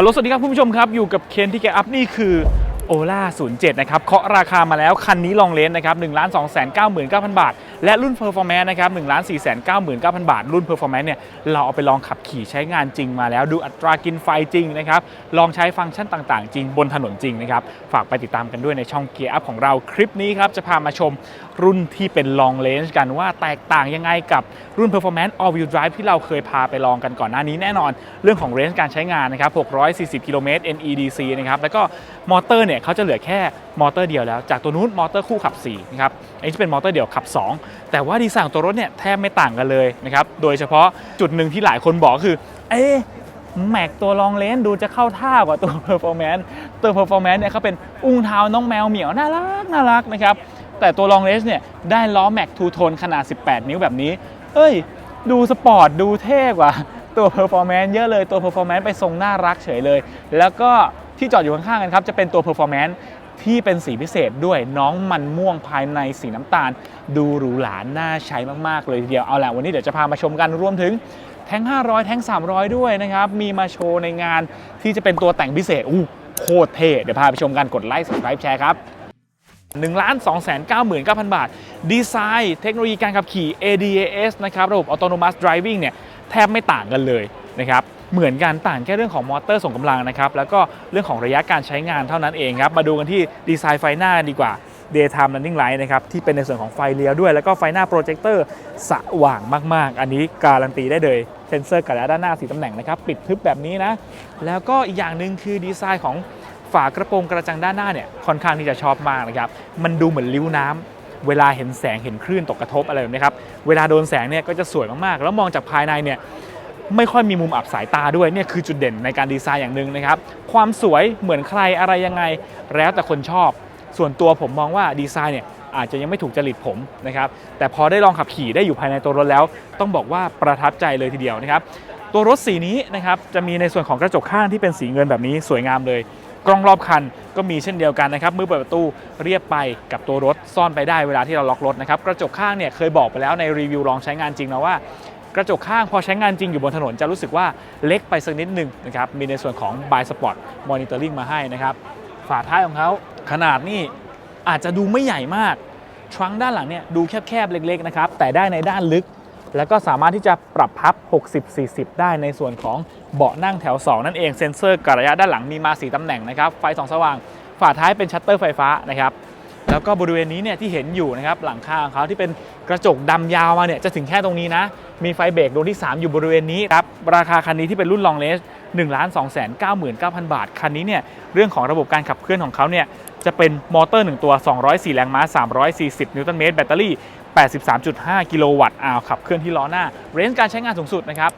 ฮัลโหลสวัสดีครับคุณผู้ชมครับ อยู่กับเคนที่แกอัพนี่คือโอล่า07 นะครับเคาะราคามาแล้วคันนี้ลองเลนนะครับ1 2 9 9 0 0 0 บาท และรุ่น Performance นะครับ1 4 9 9 0 0 บาท รุ่น Performance เนี่ยเราเอาไปลองขับขี่ใช้งานจริงมาแล้วดูอัตรากินไฟจริงนะครับลองใช้ฟังก์ชันต่างๆ จริงบนถนนจริงนะครับฝากไปติดตามกันด้วยในช่องเกียร์อัพของเราคลิปนี้ครับจะพามาชมรุ่นที่เป็น long range กันว่าแตกต่างยังไงกับรุ่น performance all wheel drive ที่เราเคยพาไปลองกันก่อนหน้านี้แน่นอน เรื่องของ range การใช้งานนะครับ 640 กิโลเมตร NEDC นะครับ แล้วก็มอเตอร์เนี่ยเขาจะเหลือแค่มอเตอร์เดียวแล้ว จากตัวนู้นมอเตอร์คู่ขับ 4 นะครับอันนี้จะเป็นมอเตอร์เดียวขับ 2แต่ว่าดีไซน์ของตัวรถเนี่ยแทบไม่ต่างกันเลยนะครับ โดยเฉพาะจุดหนึ่งที่หลายคนบอกคือ เอ๊ะแม็กตัวลองเลนดูจะเข้าท่ากว่าตัว Performance ตัว Performance เนี่ยเขาเป็นอุ้งเท้าน้องแมวเหมียวน่ารักน่ารักนะครับ แต่ตัวลองเลนเนี่ยได้ล้อแม็กทูโทนขนาด 18 นิ้วแบบนี้ เอ้ย ดูสปอร์ตดูเท่กว่าตัว Performance เยอะเลยตัว Performance ไปทรงน่ารักเฉยเลย แล้วก็ที่จอดอยู่ข้างๆกันครับจะเป็นตัว Performance ที่เป็นสีพิเศษด้วยน้องมันม่วงภายในสีน้ำตาล ดูหรูหราน่าใช้มากๆ เลยทีเดียวเอาละวันนี้เดี๋ยวจะพามาชมกันรวมถึงแท้ง 500 แท้ง 300 ด้วยนะครับ มีมาโชว์ในงานที่จะเป็นตัวแต่งพิเศษอู้โคตรเท่เดี๋ยวพาไปชมกันกดไลค์ subscribe แชร์ครับ1 2 9 9 0 0 0 บาท ดีไซน์เทคโนโลยีการขับขี่ ADAS นะครับ ระบบ Autonomous Driving เนี่ย แทบไม่ต่างกันเลยนะครับ เหมือนกันต่างแค่เรื่องของมอเตอร์ส่งกำลังนะครับแล้วก็เรื่องของระยะการใช้งานเท่านั้นเองครับมาดูกันที่ดีไซน์ไฟหน้าดีกว่า Daytime Running Light นะครับที่เป็นในส่วนของไฟเลี้ยวด้วย แล้วก็ไฟหน้าโปรเจคเตอร์สว่างมาก ๆ อันนี้การันตีได้เลยเซนเซอร์กระด้านหน้าสีตำแหน่งนะครับปิดทึบแบบนี้นะแล้วก็อีกอย่างหนึ่งคือดีไซน์ของฝากระโปรงกระจังด้านหน้าเนี่ยค่อนข้างที่จะชอบมากนะครับมันดูเหมือนลิ้วน้ำเวลาเห็นแสงเห็นคลื่นตกกระทบอะไรแบบนี้ครับเวลาโดนแสงเนี่ยก็จะสวยมากๆ แล้วมองจากภายในเนี่ย ไม่ค่อยมีมุมอับสายตาด้วยเนี่ยคือจุดเด่นในการดีไซน์อย่างหนึ่งนะครับ ความสวยเหมือนใครอะไรยังไง แล้วแต่คนชอบ ส่วนตัวผมมองว่าดีไซน์เนี่ยอาจจะยังไม่ถูกจริตผมนะครับ แต่พอได้ลองขับขี่ได้อยู่ภายในตัวรถแล้ว ต้องบอกว่าประทับใจเลยทีเดียวนะครับ ตัวรถสีนี้นะครับจะมีในส่วนของกระจกข้างที่เป็นสีเงินแบบนี้สวยงามเลย กล้องรอบคันก็มีเช่นเดียวกันนะครับมือเปิดประตูเรียบไปกับตัวรถซ่อนไปได้เวลาที่เราล็อกรถนะครับกระจกข้างเนี่ยเคยบอกไปแล้วในรีวิวลองใช้งานจริงนะว่า กระจกข้างพอใช้งานจริงอยู่บนถนนจะรู้สึกว่าเล็กไปสักนิดหนึ่งนะครับ มีในส่วนของ b ายสปอร์ตมอนิเตอร์ลิงมาให้นะครับ ฝาท้ายของเขาขนาดนี่อาจจะดูไม่ใหญ่มากทรังด้านหลังเนี่ยดูแคบๆเล็กๆนะครับ แต่ได้ในด้านลึก แล้วก็สามารถที่จะปรับพับ 60-40 ได้ในส่วนของเบาะนั่งแถว 2 นั่นเองเซ็นเซอร์กระยะด้านหลังมีมาสีตำแหน่งนะครับ ไฟสองสว่าง ฝาท้ายเป็นชัตเตอร์ไฟฟ้านะครับ แล้วก็บริเวณนี้เนี่ยที่เห็นอยู่นะครับหลังคาของเขาที่เป็นกระจกดำยาวมาเนี่ยจะถึงแค่ตรงนี้นะ มีไฟเบรกดวงที่ 3 อยู่บริเวณนี้ครับราคาคันนี้ที่เป็นรุ่นลองเลส1 2 9 9 9 0 0 0 บาท คันนี้เนี่ยเรื่องของระบบการขับเคลื่อนของเขาเนี่ยจะเป็นมอเตอร์ 1 ตัว 204 แรงม้า 340 นิวตันเมตร แบตเตอรี่ 83.5 กิโลวัตต์อาวขับเคลื่อนที่ล้อหน้า เรนจ์การใช้งานสูงสุดนะครับ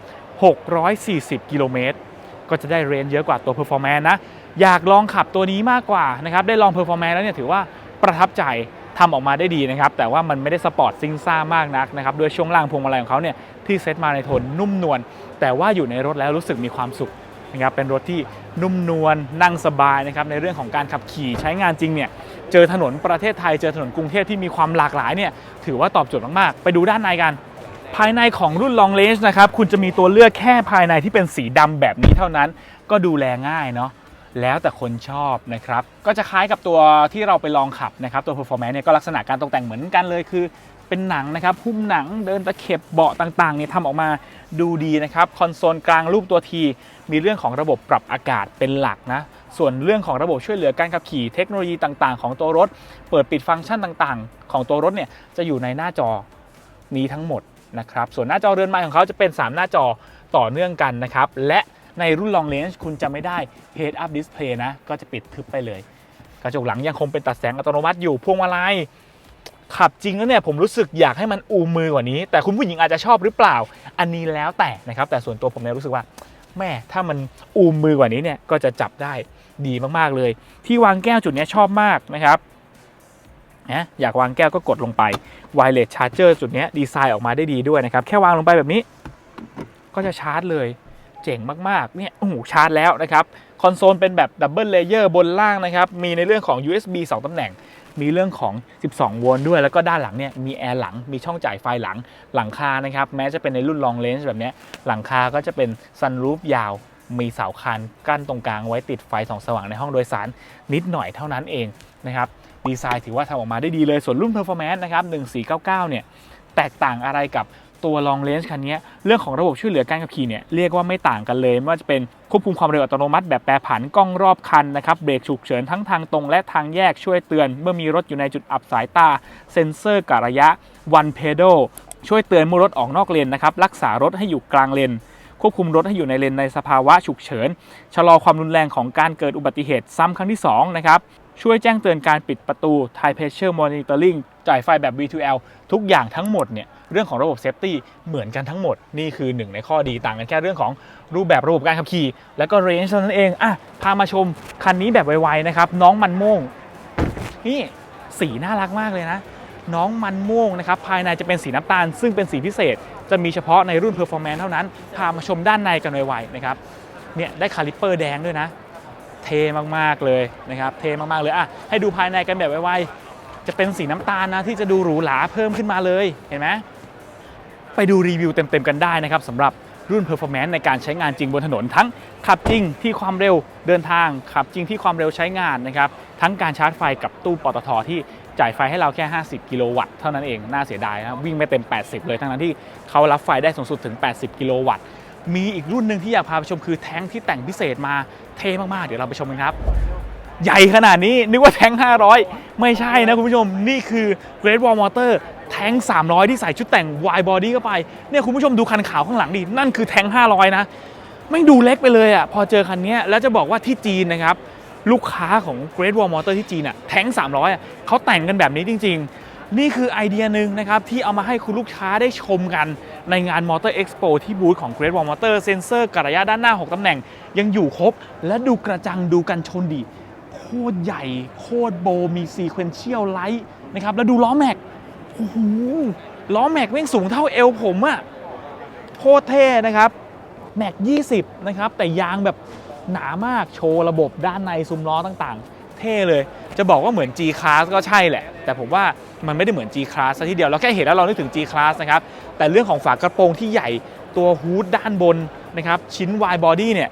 640 กิโลเมตร ก็จะได้เรนจ์เยอะกว่าตัว Performance นะอยากลองขับตัวนี้มากกว่านะครับได้ลอง Performance แล้วเนี่ยถือว่า ประทับใจทำออกมาได้ดีนะครับ แต่ว่ามันไม่ได้สปอร์ตซิงซ่ามากนักนะครับด้วยช่วงล่างพวงมาลัยของเขาเนี่ยที่เซตมาในโทนนุ่มนวลแต่ว่าอยู่ในรถแล้วรู้สึกมีความสุขนะครับเป็นรถที่นุ่มนวลนั่งสบายนะครับในเรื่องของการขับขี่ใช้งานจริงเนี่ยเจอถนนประเทศไทยเจอถนนกรุงเทพที่มีความหลากหลายเนี่ยถือว่าตอบโจทย์มากๆ ไปดูด้านในกัน ภายในของรุ่น Long Range นะครับคุณจะมีตัวเลือกแค่ภายในที่เป็นสีดำแบบนี้เท่านั้น ก็ดูแลง่ายเนาะ แล้วแต่คนชอบนะครับ ก็จะคล้ายกับตัวที่เราไปลองขับนะครับ ตัว Performance เนี่ยก็ลักษณะการตกแต่งเหมือนกันเลยคือเป็นหนังนะครับหุ้มหนังเดินตะเข็บเบาะต่างๆเนี่ยทำออกมาดูดีนะครับคอนโซลกลางรูปตัวทีมีเรื่องของระบบปรับอากาศเป็นหลักนะส่วนเรื่องของระบบช่วยเหลือการขับขี่เทคโนโลยีต่างๆ ของตัวรถ เปิดปิดฟังก์ชันต่างๆ ของตัวรถเนี่ยจะอยู่ในหน้าจอนี้ทั้งหมดนะครับส่วนหน้าจอเรือนไม้ของเขาจะเป็น 3 หน้าจอต่อเนื่องกันนะครับและ ในรุ่น Long Range คุณจะไม่ได้ Head Up Display นะ ก็จะปิดทึบไปเลย กระจกหลังยังคงเป็นตัดแสงอัตโนมัติอยู่พวงมาลัยขับจริงแล้วเนี่ยผมรู้สึกอยากให้มันอูมือกว่านี้ แต่คุณผู้หญิงอาจจะชอบหรือเปล่า อันนี้แล้วแต่นะครับ แต่ส่วนตัวผมเนี่ยรู้สึกว่าแม่ถ้ามันอูมือกว่านี้เนี่ยก็จะจับได้ดีมากๆเลย ที่วางแก้วจุดนี้ชอบมากนะครับนะอยากวางแก้วก็กดลงไป Wireless Charger จุดนี้ดีไซน์ออกมาได้ดีด้วยนะครับ แค่วางลงไปแบบนี้ ก็จะชาร์จเลย เจ๋งมากๆ เนี่ยโอ้โหชาร์จแล้วนะครับคอนโซลเป็นแบบดับเบิลเลเยอร์บนล่างนะครับ มีในเรื่องของ USB 2 ตำแหน่ง มีเรื่องของ 12 โวลต์ด้วย แล้วก็ด้านหลังเนี่ยมีแอร์หลัง มีช่องจ่ายไฟหลัง หลังคานะครับ แม้จะเป็นในรุ่น long range แบบนี้ หลังคาก็จะเป็นซันรูฟยาว มีเสาคานกั้นตรงกลางไว้ติดไฟสองสว่างในห้องโดยสารนิดหน่อยเท่านั้นเองนะครับ ดีไซน์ถือว่าทำออกมาได้ดีเลย ส่วนรุ่น Performance นะครับ 1499 เนี่ย แตกต่างอะไรกับ ตัว Long Range คันนี้เรื่องของระบบช่วยเหลือการขับขี่เนี่ยเรียกว่าไม่ต่างกันเลยไม่ว่าจะเป็นควบคุมความเร็วอัตโนมัติแบบแปรผันกล้องรอบคันนะครับเบรกฉุกเฉินทั้งทางตรงและทางแยกช่วยเตือน เมื่อมีรถอยู่ในจุดอับสายตา เซ็นเซอร์กะระยะ One Pedal ช่วยเตือนเมื่อรถออกนอกเลนนะครับรักษารถให้อยู่กลางเลนควบคุมรถให้อยู่ในเลนในสภาวะฉุกเฉิน ชะลอความรุนแรงของการเกิดอุบัติเหตุซ้ำครั้งที่2นะครับ ช่วยแจ้งเตือนการปิดประตู Tire Pressure Monitoring จ่ายไฟแบบ V2L ทุกอย่างทั้งหมดเนี่ยเรื่องของระบบเซฟตี้เหมือนกันทั้งหมด นี่คือหนึ่งในข้อดีต่างกันแค่เรื่องของรูปแบบระบบการขับขี่ แล้วก็เรนจ์เท่านั้นเองอะพามาชมคันนี้แบบไวๆนะครับ น้องมันม่วงนี่สีน่ารักมากเลยนะ น้องมันม่วงนะครับ ภายในจะเป็นสีน้ำตาล ซึ่งเป็นสีพิเศษ จะมีเฉพาะในรุ่น Performance เท่านั้น พามาชมด้านในกันไวๆนะครับเนี่ยได้คาลิปเปอร์แดงด้วยนะ เท่มากๆเลยนะครับเท่มากๆเลยอะให้ดูภายในกันแบบไวๆจะเป็นสีน้ำตาลนะที่จะดูหรูหราเพิ่มขึ้นมาเลยเห็นไหมไปดูรีวิวเต็มๆกันได้นะครับสำหรับรุ่น Performance ในการใช้งานจริงบนถนน ทั้งขับจริงที่ความเร็วเดินทาง ขับจริงที่ความเร็วใช้งานนะครับทั้งการชาร์จไฟกับตู้ปตทที่จ่ายไฟให้เราแค่ 50 กิโลวัตต์เท่านั้นเอง น่าเสียดายนะวิ่งไม่เต็ม 80 เลย ทั้งนั้นที่เขารับไฟได้สูงสุดถึง 80 กิโลวัตต์ มีอีกรุ่นหนึ่งที่อยากพาไปชมคือแท้งที่แต่งพิเศษมาเท่มากๆ เดี๋ยวเราไปชมกันครับ ใหญ่ขนาดนี้นึกว่าแท้ง 500 ไม่ใช่นะคุณผู้ชม นี่คือ Great Wall Motor แท้ง 300 ที่ใส่ชุดแต่ง wide body เข้าไปเนี่ยคุณผู้ชมดูคันขาวข้างหลังดินั่นคือแท้ง 500 นะไม่ดูเล็กไปเลยอะพอเจอคันนี้แล้วจะบอกว่าที่จีนนะครับลูกค้าของ Great Wall Motor ที่จีนอะแท้ง 300อะเขาแต่งกันแบบนี้จริง ๆ นี่คือไอเดียหนึ่งนะครับ ที่เอามาให้คุณลูกค้าได้ชมกันในงาน Motor Expo ที่บูธของ Great Wall Motor เซนเซอร์กระยะด้านหน้า 6ตำแหน่ง ยังอยู่ครบ และดูกระจังดูกันชนดี โคตรใหญ่ โคตรโบมีซีเควนเชียลไลท์นะครับ แล้วดูล้อแม็กโอ้โหล้อแม็กแม่งสูงเท่าเอวผมอะโคตรเท่นะครับแม็ก 20 นะครับ แต่ยางแบบหนามากโชว์ระบบด้านในซุ้มล้อต่างๆ เท่เลย จะบอกว่าเหมือน G Class ก็ใช่แหละ แต่ผมว่ามันไม่ได้เหมือน G Class ซะทีเดียวเราแค่เห็นแล้วเรานึกถึง G Class นะครับ แต่เรื่องของฝากระโปรงที่ใหญ่ตัวฮูดด้านบนนะครับชิ้น wide body เนี่ย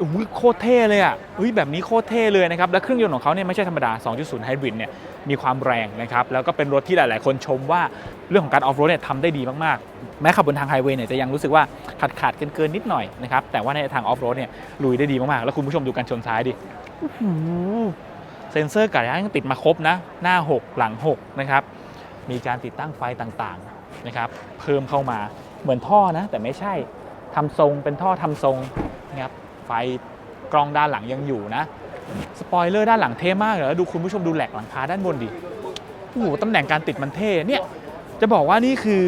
อุ้ยโคตรเท่เลยอะอุ้ยแบบนี้โคตรเท่เลยนะครับ และเครื่องยนต์ของเขาเนี่ยไม่ใช่ธรรมดา 2.0 ไฮบริดเนี่ยมีความแรงนะครับ แล้วก็เป็นรถที่หลาย ๆ คนชมว่าเรื่องของการออฟโรดเนี่ยทำได้ดีมาก ๆ แม้ขับบนทางไฮเวย์เนี่ยจะยังรู้สึกว่าขาดขาดๆเกินเกินๆนิดหน่อยนะครับ แต่ว่าในทางออฟโรดเนี่ยลุยได้ดีมาก ๆ แล้วคุณผู้ชมดูการชนท้ายดิโอ้โหเซ็นเซอร์กระยะยังติดมาครบนะ หน้า 6 หลัง 6 นะครับ มีการติดตั้งไฟต่าง ๆ นะครับ เพิ่มเข้ามาเหมือนท่อนะ แต่ไม่ใช่ทำทรงเป็นท่อทำทรงนะครับ ไฟกล้องด้านหลังยังอยู่นะ สปอยเลอร์ด้านหลังเท่มากเลยแล้วดูคุณผู้ชมดูแหลกหลังคาด้านบนดิโอ้โหตำแหน่งการติดมันเท่เนี่ยจะบอกว่านี่คือ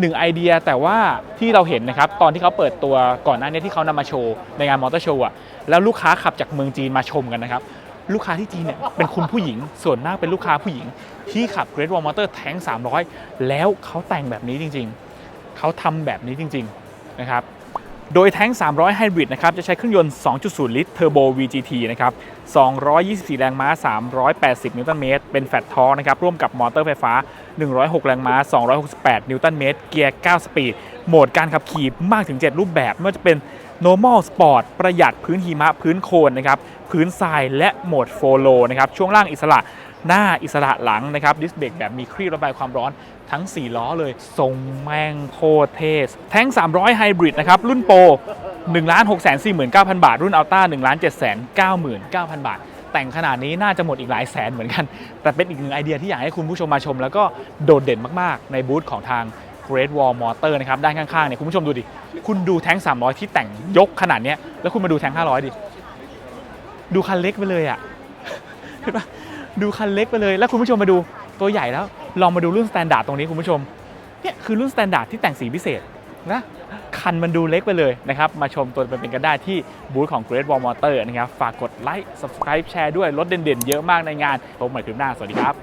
หนึ่งไอเดียแต่ว่าที่เราเห็นนะครับ ตอนที่เขาเปิดตัวก่อนหน้านี้ที่เขานำมาโชว์ในงานมอเตอร์โชว์อะแล้วลูกค้าขับจากเมืองจีนมาชมกันนะครับ ลูกค้าที่จีนเนี่ยเป็นคุณผู้หญิง ส่วนมากเป็นลูกค้าผู้หญิง ที่ขับ Great Wall Motor แทง300 แล้วเขาแต่งแบบนี้จริง ๆ เขาทำแบบนี้จริง ๆ นะครับ โดยแท้ง 300 ไฮบริดนะครับ จะใช้เครื่องยนต์ 2.0 ลิตรเทอร์โบ VGT นะครับ 224 แรงม้า 380 นิวตันเมตร เป็นแฟลตทอร์นะครับ ร่วมกับมอเตอร์ไฟฟ้า 106 แรงม้า 268 นิวตันเมตร เกียร์ 9 สปีด โหมดการขับขี่มากถึง 7 รูปแบบ ไม่ว่าจะเป็น normal sport ประหยัดพื้นหิมะ พื้นโคลนนะครับ พื้นทราย และโหมดโฟโลนะครับ ช่วงล่างอิสระ หน้าอิสระหลังนะครับดิสเบรกแบบมีครีบระบายความร้อนทั้ง 4 ล้อเลย ทรงแม่งโคตรเทส แท้ง 300 ไฮบริดนะครับ รุ่นโปร1 6 4 9 0 0 0 บาท รุ่นอัลต้า1 7 9 9 0 0 0 บาท แต่งขนาดนี้น่าจะหมดอีกหลายแสนเหมือนกัน แต่เป็นอีกหนึ่งไอเดียที่อยากให้คุณผู้ชมมาชม แล้วก็โดดเด่นมากๆ ในบูธของทาง Great Wall Motor นะครับ ด้านข้างๆเนี่ยคุณผู้ชมดูดิ คุณดูแท้ง 300 ที่แต่งยกขนาดเนี้ยแล้วคุณมาดูแท้ง 500 ดิ ดูคันเล็กไปเลยอะเห็นปะ ดูคันเล็กไปเลย แล้วคุณผู้ชมมาดูตัวใหญ่แล้ว ลองมาดูรุ่นสแตนดาร์ดตรงนี้คุณผู้ชม เนี่ยคือรุ่นสแตนดาร์ดที่แต่งสีพิเศษนะคันมันดูเล็กไปเลยนะครับ มาชมตัวเป็นๆกันได้ที่บูธของ Great Wall Motor นะครับ ฝากกดไลค์ subscribe แชร์ด้วย รถเด่นๆ เยอะมากในงานพบใหม่คลิปหน้า สวัสดีครับ